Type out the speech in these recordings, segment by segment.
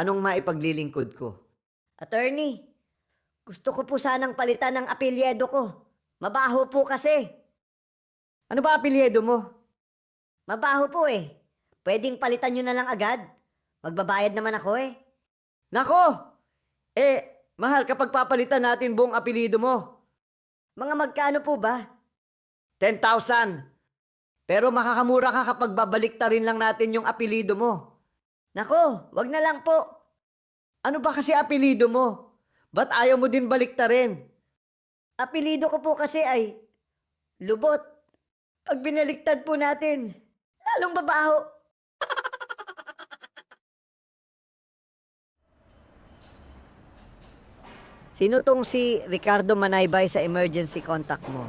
Anong maipaglilingkod ko? Attorney, gusto ko po sanang palitan ng apelyedo ko. Mabaho po kasi. Ano ba apelyedo mo? Mabaho po eh. Pwedeng palitan nyo na lang agad. Magbabayad naman ako eh. Nako! Eh, mahal kapag papalitan natin buong apelyido mo. Mga magkano po ba? 10,000. Pero makakamura ka kapag babalik rin lang natin yung apelyido mo. Nako, wag na lang po. Ano ba kasi apelyido mo? Ba't ayaw mo din baliktarin? Apelido ko po kasi ay lubot. Pag binaliktad po natin, lalong babaho. Sino tong si Ricardo Manaybay sa emergency contact mo?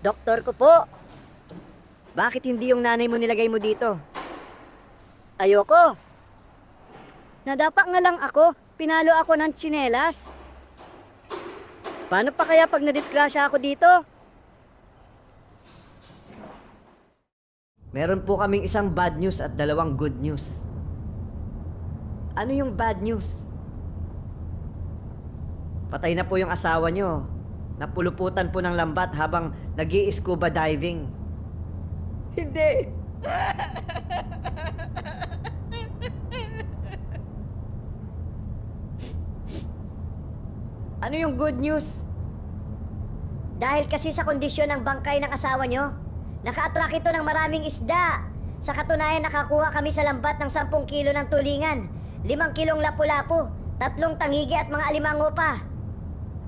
Doktor ko po. Bakit hindi yung nanay mo nilagay mo dito? Ayoko. Nadapa nga lang ako. Pinalo ako ng tsinelas. Paano pa kaya pag nadisgrasya ako dito? Meron po kaming isang bad news at dalawang good news. Ano yung bad news? Patay na po yung asawa nyo. Napuluputan po ng lambat habang nag scuba diving. Hindi. Ano yung good news? Dahil kasi sa kondisyon ng bangkay ng asawa nyo, naka-attract ito ng maraming isda. Sa katunayan, nakakuha kami sa lambat ng 10 kilo ng tulingan, 5 kilong lapu-lapu, tatlong tangigi at mga alimango pa.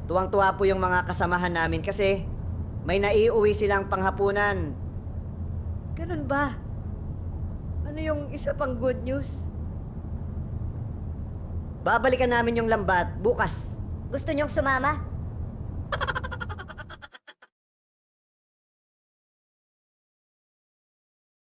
Tuwang-tuwa po yung mga kasamahan namin kasi may naiuwi silang panghapunan. Ganun ba? Ano yung isa pang good news? Babalikan namin yung lambat bukas. Gusto niyong sumama?